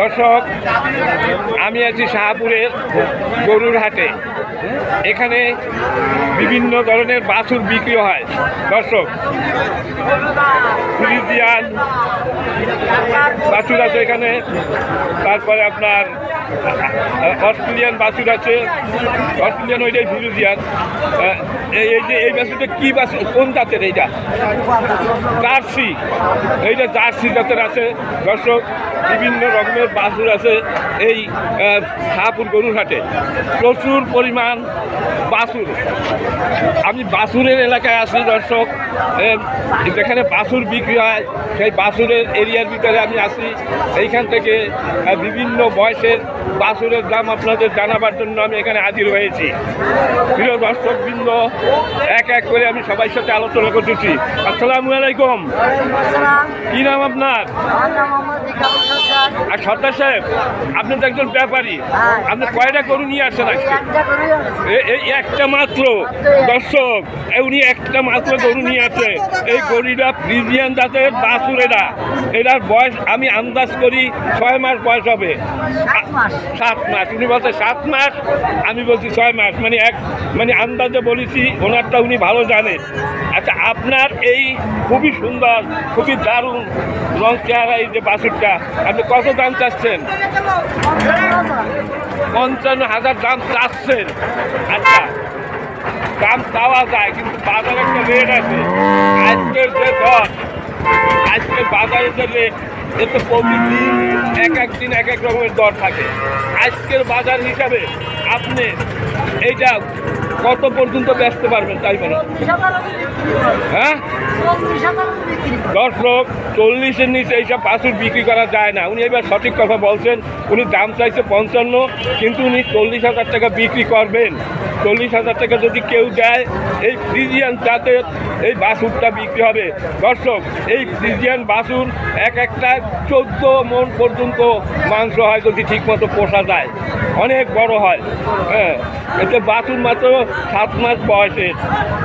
দর্শক, আমি আছি শাহপুরের গরুর হাটে। এখানে বিভিন্ন ধরনের বাছুর বিক্রি হয়। দর্শক, ফ্রিজিয়ান বাছুর আছে এখানে। তারপরে আপনার অস্ট্রেলিয়ান বাছুর আছে। অস্ট্রেলিয়ান ওইটাই ফ্রিজিয়ান এই যে এই বাছুরটা কী বাছুর? কোন জাতের এইটা? জার্সি। এইটা জার্সি জাতের আছে। দর্শক বিভিন্ন রকমের বাছুর আছে এই আহ, শাহপুর গরুর হাটে। প্রচুর পরিমাণ বাছুর। আমি বাছুরের এলাকায় আছি দর্শক। যেখানে বাছুর বিক্রি হয়। সেই বাছুরের এরিয়ার ভিতরে আমি আসি। এইখান থেকে বিভিন্ন বয়সের বাছুরের দাম আপনাদের জানাবার জন্য আমি এখানে হাজির হয়েছি। প্রিয় দর্শকবৃন্দ এক এক করে আমি সবার সাথে আলোচনা করতেছি। আসসালামু আলাইকুম। কি নাম আপনার? আর সর্দার সাহেব আপনি তো একজন ব্যাপারী। হ্যাঁ। আপনি কয়টা গরু নিয়ে আজকে? এই একটা মাত্র? দর্শক এ উনি একটা মাত্র গরু নিয়ে আছে। এই গরুটা ফ্রিজিয়ান জাতের বাছুর এটা এটার বয়স আমি আন্দাজ করি ছয় মাস বয়স হবে। সাত মাস। সাত মাস। উনি বলছে সাত মাস? আমি বলছি ছয় মাস। মানে এক মানে আন্দাজে বলেছি ওনারটা উনি ভালো জানে। আচ্ছা আপনার এই খুবই সুন্দর খুবই দারুণ রং চেহারা এই যে বাছুরটা আপনি কত দাম চাচ্ছেন? পঞ্চান্ন হাজার দাম চাচ্ছেন। আচ্ছা দাম চাওয়া যায়, কিন্তু বাজারে একটা রেট আছে। আজকের যে দর, আজকের বাজারে যে রেট এতে প্রতিদিন এক এক দিন এক এক রকমের দর থাকে। আজকের বাজার হিসাবে আপনি এইটা কত পর্যন্ত বেচতে পারবেন তাই বলেন? হ্যাঁ? দশ লোক চল্লিশের নিচে এইসব বাছুর বিক্রি করা যায় না। উনি এবার সঠিক কথা বলছেন। উনি দাম চাইছে পঞ্চান্ন, কিন্তু উনি চল্লিশ হাজার টাকা বিক্রি করবেন। চল্লিশ হাজার টাকা যদি কেউ দেয়, এই ফ্রিজিয়ান জাতের এই বাসুরটা বিক্রি হবে। দর্শক, এই ফ্রিজিয়ান বাছুর এক একটা চোদ্দ মন পর্যন্ত মাংস হয় যদি ঠিকমতো পোষা যায়। অনেক বড় হয়। হ্যাঁ এতে বাছুর মাত্র সাত মাস বয়সে।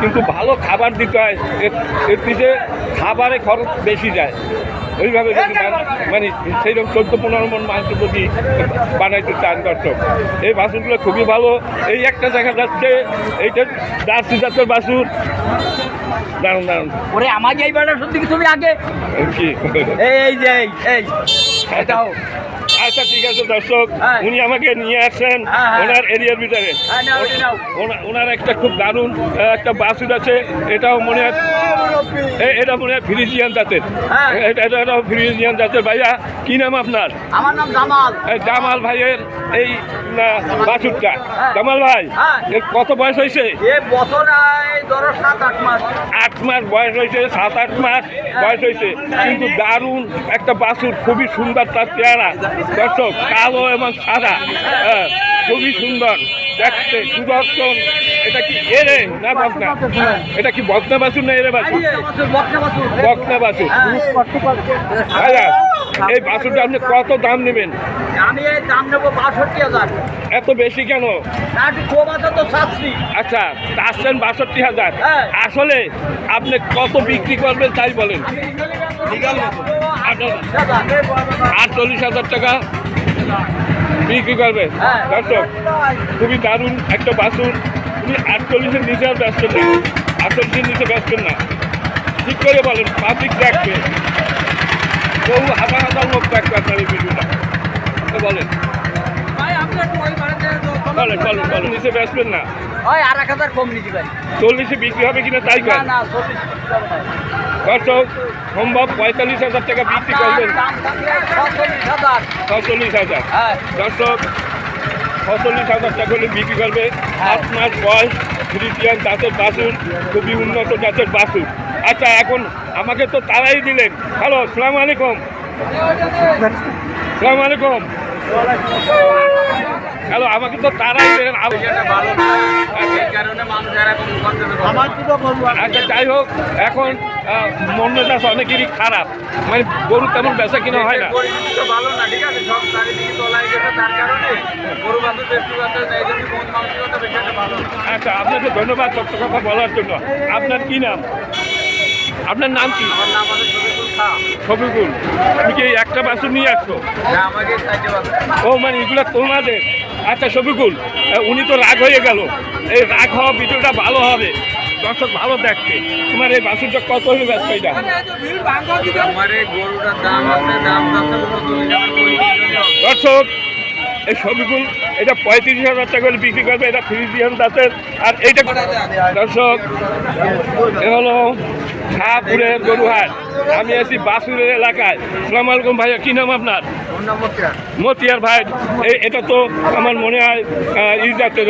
কিন্তু ভালো খাবার দিতে হয় এর- খাবারে খরচ বেশি যায়। ওইভাবে মান- সেইরকম চোদ্দ পনেরো মন মাংস যদি বানাইতে চান দর্শক এই বাছুরগুলো খুবই ভালো। এই একটা দেখা যাচ্ছে এইটা জার্সি জাতের বাছুর দারুণ দারুণ ওরে আমাকে এই বেড়া সত্যি কি তুমি আগে? কি? এই যে এই এটাও আচ্ছা ঠিক আছে দর্শক হ্যাঁ। উনি আমাকে নিয়ে আসছেন হ্যাঁ, হ্যাঁ। ওনার এরিয়ার ভিতরে। ওনার একটা খুব দারুণ একটা বাছুর আছে এটাও মনে হয় এটা মনে হয় ফ্রিজিয়ান জাতের। এটা এটাও ফ্রিজিয়ান জাতের ভাইয়া কি নাম আপনার? আমার নাম জামাল। এই জামাল ভাইয়ের এই বাছুরটা। হ্যাঁ। জামাল ভাই হ্যাঁ। কত বয়স হয়েছে? আট মাস। বয়স হয়েছে সাত আট মাস বয়স হয়েছে। কিন্তু দারুণ একটা বাছুর খুবই সুন্দর তার চেহারা। দর্শক কালো এবং সাদা। হ্যাঁ, খুবই সুন্দর। দেখতে সুদর্শন এটা কি এরে না বকনা এটা কি বকনা না এরে বকনা এই বাছুরটা আপনি কত দাম নেবেন? আমি এই দাম নেব বাষট্টি হাজার। এত বেশি কেন? আচ্ছা আসছেন বাষট্টি হাজার। হ্যাঁ। আসলে আপনি কত বিক্রি করবেন তাই বলেন। আটচল্লিশ হাজার টাকা। বিক্রি করবে? তুমি দারুণ একটা বাসুর তুমি আটচল্লিশের নিচে আর ব্যস্ত না আটচল্লিশের নিচে ব্যস্ত না। ঠিক করে বলেন পাবলিক দেখবে। বহু হাজার হাজার লোক দেখবে আপনার এই ভিডিওটা। বলেন। নিচে না। ওই আর এক হাজার কম নিতে পারি। চল্লিশে বিক্রি হবে কিনা তাই না করেন। না চল্লিশ দর্শক সম্ভব পঁয়তাল্লিশ হাজার টাকা বিক্রি করবেন। ছচল্লিশ হাজার। হ্যাঁ। দর্শক ছচল্লিশ হাজার টাকা হলে বিক্রি করবে। সাত মাস বয়স খ্রিস্টিয়ান জাতের বাসুর খুবই উন্নত জাতের বাসুর আচ্ছা এখন আমাকে তো তারাই দিলেন। হ্যালো সালাম আলাইকুম। সালাম আলাইকুম। হ্যালো আমাকে তো তারাই বলব আচ্ছা যাই হোক এখন মন্য চাষ অনেকেরই খারাপ। মানে গরু তেমন বেচা কিনা হয় না। ভালো না ঠিক আছে সব চারিদিকে তলায় গেছে তার কারণে গরু বাছুর বেশি বাচ্চা এই জন্য মানসিকতা বেশি একটা ভালো না। আচ্ছা আপনাকে ধন্যবাদ তথ্য কথা বলার জন্য। আপনার কি নাম? আপনার নাম কি? আমার নাম আছে শফিকুল খাঁ। শফিকুল তুমি কি এই একটা বাছুর নিয়ে আসছো? হ্যাঁ আমাকে চাইতে পারবে ও মানে এগুলো তোমাদের? আচ্ছা আহ, উনি তো রাগ হয়ে গেল। এই রাগ হওয়া ভিডিওটা ভালো হবে। দর্শক ভালো দেখতে। তোমার এই বাছুরটা কত হলে ব্যস্ত এটা। দর্শক এই ছবিগুল এটা পঁয়ত্রিশ হাজার টাকা করে বিক্রি করবে এটা ফ্রিজিয়ান দাঁতের আর এইটা দর্শক এ হলো শাহপুরের গরুহাট। আমি আছি বাসুরের এলাকায়। সালাম আলাইকুম ভাইয়া কী নাম আপনার? মতিয়ার। ভাই এই এটা তো আমার মনে হয় ই জাতের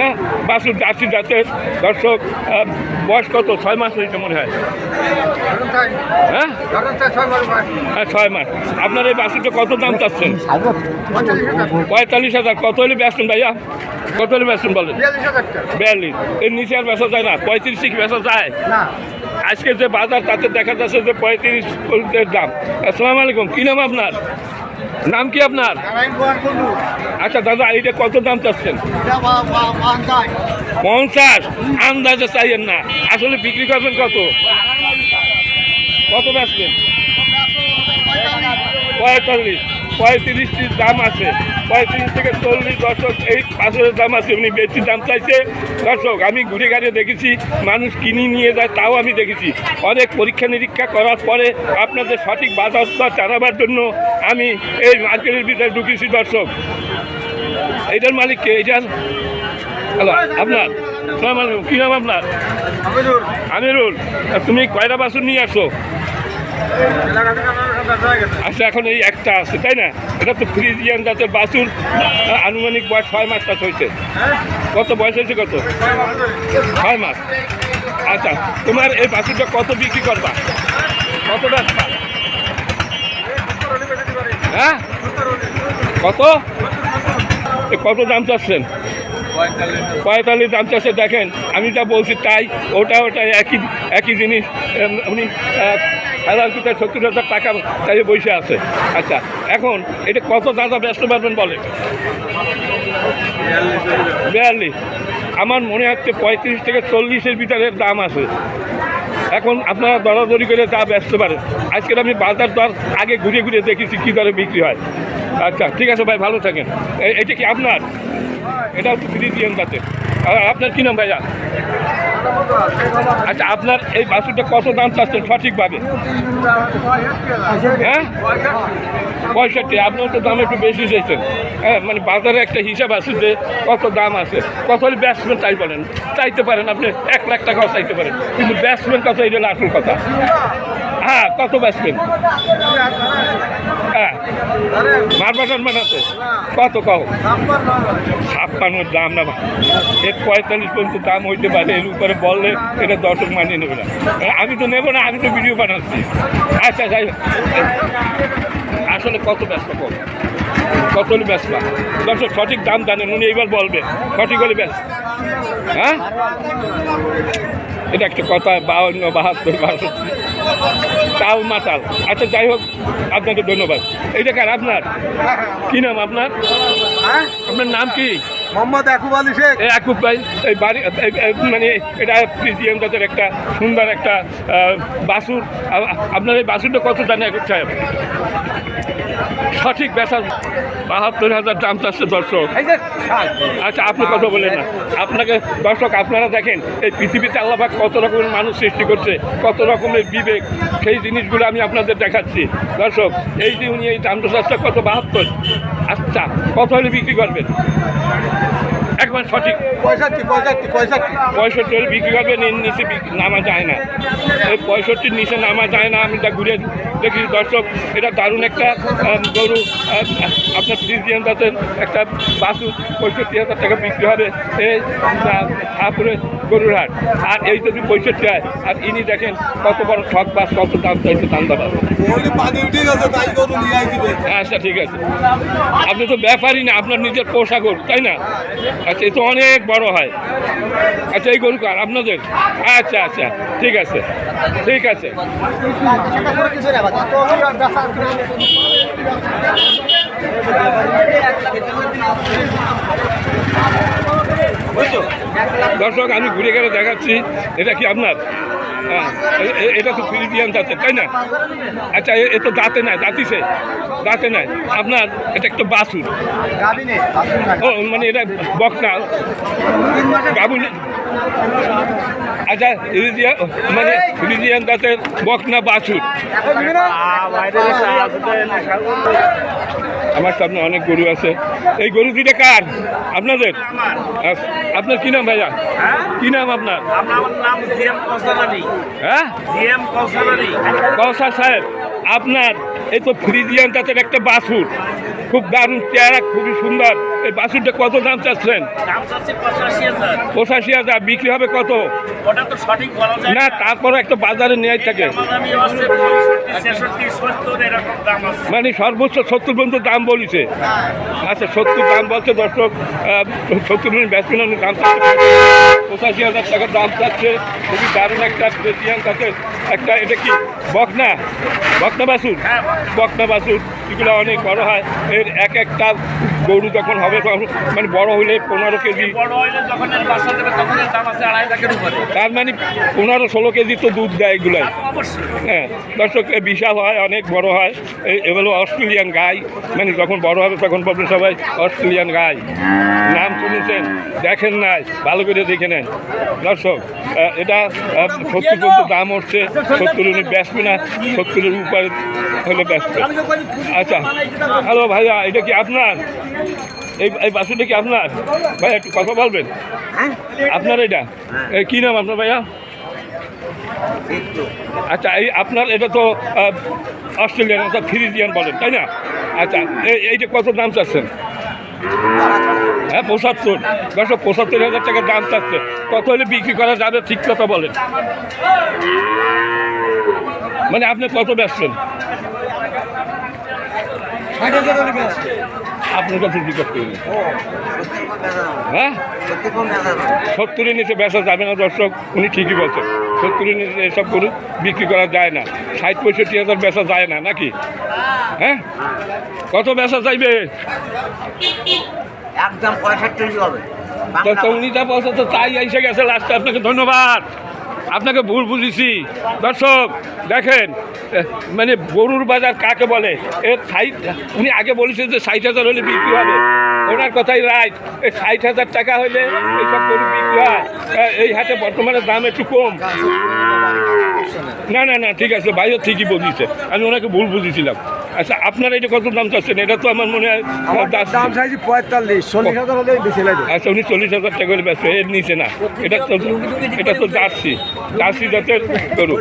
না? বাসুর জার্সি জাতের। দর্শক বয়স কত? ছয় মাস হয়েছে মনে হয়। হ্যাঁ? হ্যাঁ ছয় মাস। আপনার এই বাসুরটা কত দাম চাচ্ছেন? পঁয়তাল্লিশ হাজার। কত হলে বেচবেন ভাইয়া? কত হলে বেচবেন বলেন? বিয়াল্লিশ। এর নিচে আর বেচা যায় না। পঁয়ত্রিশ কি বেচা যায়। আজকে যে বাজার তাতে দেখা যাচ্ছে যে পঁয়ত্রিশ দাম। আসসালামু আলাইকুম। কী নাম আপনার? নাম কি আপনার? আচ্ছা দাদা এটা কত দাম চাচ্ছেন? পঞ্চাশ। আন্দাজে চাইয়েন না। আসলে বিক্রি করবেন কত? কত বেচবেন? পঁয়তাল্লিশ। পঁয়ত্রিশটির দাম আছে। পঁয়ত্রিশ থেকে চল্লিশ দর্শক এই পাঁচের দাম আছে উনি বেশি দাম চাইছে। দর্শক আমি ঘুরে ঘাড়ে দেখেছি মানুষ কিনে নিয়ে যায় তাও আমি দেখেছি। অনেক পরীক্ষা নিরীক্ষা করার পরে আপনাদের সঠিক বাজার জানাবার জন্য আমি এই মার্কেটের ভিতরে ঢুকেছি দর্শক। এইটার মালিক কে? এইটার হ্যালো আপনার। সালাম আলাইকুম কী নাম আপনার? আমিরুল তুমি কয়টা বাসন নিয়ে আসো? আচ্ছা এখন এই একটা আছে তাই না? এটা তো ফ্রিজিয়ান জাতের বাছুর আনুমানিক বয়স ছয় মাস পাস হয়েছে। হ্যাঁ? কত বয়স হয়েছে কত? ছয় মাস। আচ্ছা তোমার এই বাছুরটা কত বিক্রি করবা? কত রাখবা সত্তর হলে বেচে দিতে পারি। হ্যাঁ? কত? কত দাম চাচ্ছেন? পঁয়তাল্লিশ দাম চাচ্ছে দেখেন আমি যা বলছি তাই ওটা ওটা একই একই জিনিস এম, হাজার কোথায় সত্তর হাজার টাকা চাই বসে আছে। আচ্ছা এখন এটা কত দাদা ব্যস্ত পারবেন বলে বিয়াল্লিশ। আমার মনে হচ্ছে পঁয়ত্রিশ থেকে চল্লিশের ভিতরে দাম আছে। এখন আপনারা দরাদরি করে যা ব্যস্ত পারেন। আজকের আমি বাজার দর আগে ঘুরে ঘুরে দেখেছি কী দরে বিক্রি হয়। আচ্ছা ঠিক আছে ভাই, ভালো থাকেন। এটা কি আপনার? এটা হচ্ছে ফ্রিজিয়ান জাতের। আর আপনার কী নাম ভাইয়া? আচ্ছা আপনার এই বাছুরটা কত দাম চাচ্ছেন সঠিকভাবে? হ্যাঁ? পঁয়ষট্টি আপনার তো দাম একটু বেশি চাইছেন। হ্যাঁ মানে বাজারে একটা হিসাব আছে যে কত দাম আছে। কত হলে ব্যাটসম্যান চাই বলেন? চাইতে পারেন আপনি, এক লাখ টাকাও চাইতে পারেন। কিন্তু ব্যাটসম্যান কথা, এটা আসল কথা। হ্যাঁ কত ব্যাটসম্যান হ্যাঁ মারবা টানমান আছে। কত কও? ছাপ্পান্নর দাম না এর পঁয়তাল্লিশ পর্যন্ত দাম হইতে পারে, এর উপরে বললে এটা দর্শক মানিয়ে নেবে না। আমি তো নেব না, আমি তো ভিডিও বানাচ্ছি। আচ্ছা যাই। আসলে কত ব্যস্ত কম কত হলে ব্যস্ত? দর্শক, সঠিক দাম জানেন, উনি এইবার বলবে। সঠিক হলে ব্যস্ত। হ্যাঁ? এটা একটা কথা, বাউন্ন, বাহাত্তর, বাষট্টি। তাও মাতাল। আচ্ছা যাই হোক আপনাকে ধন্যবাদ। এইটা কার আপনার? কি নাম আপনার? হ্যাঁ? আপনার নাম কি? মোহাম্মদ আকুব আলী শেখ। এই ভাই এই বাড়ি মানে এটা প্রিজিয়াম জাতের একটা সুন্দর একটা আ- আপনার এই বাছুরটা কত জানে এক সাহেব? সঠিক বেচা বাহাত্তর হাজার দাম চাচ্ছে দর্শক। আচ্ছা আপনি কথা বলেন না। আপনাকে দর্শক আপনারা দেখেন এই পৃথিবীতে আল্লাহাক কত রকমের মানুষ সৃষ্টি করছে কত রকমের বিবেক সেই জিনিসগুলো আমি আপনাদের দেখাচ্ছি। দর্শক এই যে উনি এই দামটা চাচ্ছে কত বাহাত্তর? আচ্ছা কত হলে বিক্রি করবেন? একবার সঠিক। পঁয়ষট্টি পঁয়ষট্টি পঁয়ষট্টি। পঁয়ষট্টি হলে বিক্রি করবেন এর নিচে নামা যায় না। এই পঁয়ষট্টির নিচে নামা যায় না আমি যা ঘুরে দেখি। দর্শক এটা দারুণ একটা গরু আপনার ফ্রিজিয়ান জাতের একটা বাসু পঁয়ষট্টি হাজার টাকা বিক্রি হবে এই তারপরে গরুর হাট। আর এই যদি পঁয়ষট্টি হয় আর ইনি দেখেন কত বড় ঠক বাস কত দাম চাইছে দান্দা বাস পানি উঠে গেছে তাই গরু নিয়ে আইছি আচ্ছা ঠিক আছে। আপনি তো ব্যাপারই না আপনার নিজের পোষা গরু তাই না? আচ্ছা এ তো অনেক বড় হয়। আচ্ছা এই গরু কার? আপনাদের? আচ্ছা আচ্ছা ঠিক আছে ঠিক আছে। দর্শক, আমি ঘুরে গেলে দেখাচ্ছি, এটা কি আপনার? হ্যাঁ, এটা তো ফিলিপিয়ান জাতের তাই না? আচ্ছা এ- তো দাঁতে নাই দাঁতিছে দাঁতে নাই। আপনার এটা একটা বাসুর ও মানে এটা বকনা। গাবুন আচ্ছা মানে রিজিয়ান দাঁতের বকনা বাছুর। আমার সামনে অনেক গরু আছে। এই গরু দুইটা কার? আপনাদের? আচ্ছা, আপনার কি নাম ভাইয়া? কি নাম আপনার? নাম হ্যাঁ? কৌশল কৌশা সাহেব আপনার এই তো ফ্রিজিয়ান জাতের একটা বাসুর খুব দারুণ চেহারা খুবই সুন্দর। এই বাসুরটা কত দাম চাচ্ছেন? পঁচাশি হাজার বিক্রি হবে কত? ওটা তো সঠিক বলা যায় না তারপরে একটা বাজারে নেয় থাকে। মানে সর্বোচ্চ সত্তর পর্যন্ত দাম বলিছে। আচ্ছা সত্তর দাম বলছে দর্শক সত্তর মিনিট ব্যাটসম্যান দাম পঁচাশি হাজার টাকার দাম চাচ্ছে। খুবই দারুণ একটা প্রেসিয়ান তাতে একটা এটা কি বকনা? বকনা বাসুর? বকনা। বাসুর এগুলো অনেক বড় হয়। এর এক একটা গরু যখন হবে তখন মানে বড় হলে পনেরো কেজি বড় হইলে যখন এর বাসা দেবে তখন দাম আছে আড়াই লাখের উপরে। তার মানে পনেরো ষোলো কেজি তো দুধ দেয় এগুলাই। হ্যাঁ দর্শক বিশাল হয় অনেক বড় হয়। এ- এগুলো অস্ট্রেলিয়ান গাই। মানে যখন বড় হবে তখন বলবেন সবাই অস্ট্রেলিয়ান গাই। নাম শুনেছেন দেখেন নাই ভালো করে দেখে নেন। দর্শক এটা সত্তর পর্যন্ত দাম হচ্ছে সত্তর উনি ব্যস্ত না সত্তরের উপরে হলে ব্যস্ত আচ্ছা হ্যালো ভাইয়া এটা কি আপনার? এই এই বাসুটা কি আপনার। ভাইয়া একটু কথা বলবেন। আপনার এটা? এ, কি নাম আপনার ভাইয়া? আচ্ছা এই আপনার এটা তো অস্ট্রেলিয়ান অর্থাৎ ফ্রিজিয়ান বলেন তাই না? আচ্ছা এই এইটা কত দাম চাচ্ছেন? হ্যাঁ পঁচাত্তর। দশশো পঁচাত্তর হাজার টাকা দাম চাচ্ছে। কত হলে বিক্রি করা যাবে? ঠিক কথা বলেন। মানে আপনি কত বেচছেন? আপনার কাছে জিজ্ঞেস হ্যাঁ? সত্তরের নিচে বেচা যাবে না দর্শক উনি ঠিকই বলছেন। সত্তরের নিচে এসব গরু বিক্রি করা যায় না। ষাট পঁয়ষট্টি হাজার বেচা যায় না নাকি? হ্যাঁ? কত বেচা চাইবে একদম পঁয়ষট্টি হবে। তো উনি যা বলছে তো তাই এসে গেছে লাস্টে আপনাকে ধন্যবাদ। আপনাকে ভুল বুঝেছি। দর্শক, দেখেন মানে গরুর বাজার কাকে বলে? ষাট, উনি আগে বলেছেন যে ষাট হাজার হলে বিক্রি হবে। ওনার কথাই রাইট। এই ষাট হাজার টাকা হলে এইসব গরু বিক্রি হয়। এই হাটে বর্তমানে দাম একটু কম। না না না, ঠিক আছে, ভাইও ঠিকই বুঝিয়েছে। আমি ওনাকে ভুল বুঝেছিলাম। আচ্ছা আপনারা এটা কত দাম চাচ্ছেন? এটা তো আমার মনে হয় দাম চাইছি পঁয়তাল্লিশ চল্লিশ হাজার হলে বেশি লাগে। আচ্ছা উনি চল্লিশ হাজার টাকা করে ব্যস্ত এর নিচে না। এটা তো এটা তো জার্সি জার্সি জাতের গরু।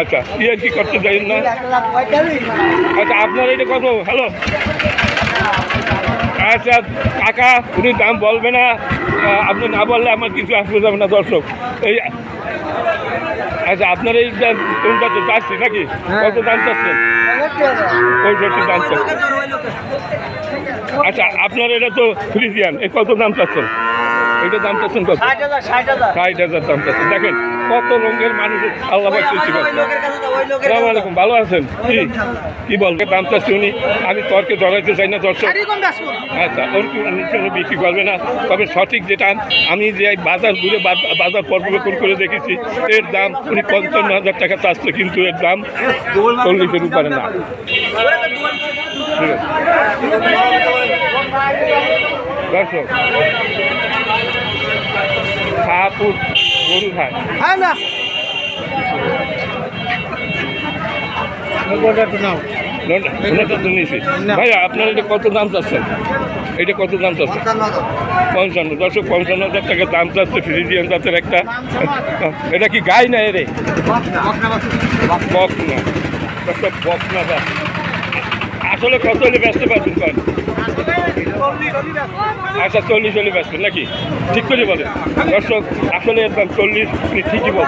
আচ্ছা ইয়ে কি করতে চাই না? আচ্ছা আপনার এটা কত? হ্যালো? আচ্ছা কাকা উনি দাম বলবে না। আপনি না বললে আমার কিছু আসবে যাবে না দর্শক। এই আচ্ছা আপনার এই টুলটা কোনটা তো চাচ্ছি নাকি? কত দাম চাচ্ছেন? পঁয়ষট্টি দাম চাচ্ছেন। আচ্ছা আপনার এটা তো ফ্রিজিয়ান এ কত দাম চাচ্ছেন? এটা দাম চাচ্ছেন কত? ষাট হাজার দাম চাচ্ছেন। দেখেন কত রঙের মানুষ আল্লাহ পাক সৃষ্টি ওই করছে লোকের কাছে তো ওই লোকের সালাম আলাইকুম ভালো আছেন? কি? কি বলবে দাম চাচ্ছি উনি। আমি তর্কে জড়াইতে চাই না দর্শক। আচ্ছা ওর কি বিক্রি করবে না। তবে সঠিক যেটা আমি যে বাজার ঘুরে বাজার পর্যবেক্ষণ করে দেখেছি এর দাম উনি পঞ্চান্ন হাজার টাকা চাচ্ছে কিন্তু এর দাম চল্লিশের উপরে না। ঠিক আছে। দর্শক শাহপুর গরু খায় হ্যাঁ না। ভাইয়া আপনার এটা কত দাম চাচ্ছেন? এটা কত দাম চাচ্ছেন? পঞ্চান্ন। দশক পঞ্চান্ন হাজার টাকা দাম চাচ্ছে ফ্রিজিয়ান জাতের একটা। এটা কি গাই না এরে? বক না একটা না বা আসলে কত হলে ব্যস্ত পাচ্ছেন আচ্ছা চল্লিশ হলে ব্যস্ত নাকি? ঠিক করে বলেন দর্শক, আসলে এর দাম চল্লিশ ঠিকই ভাই?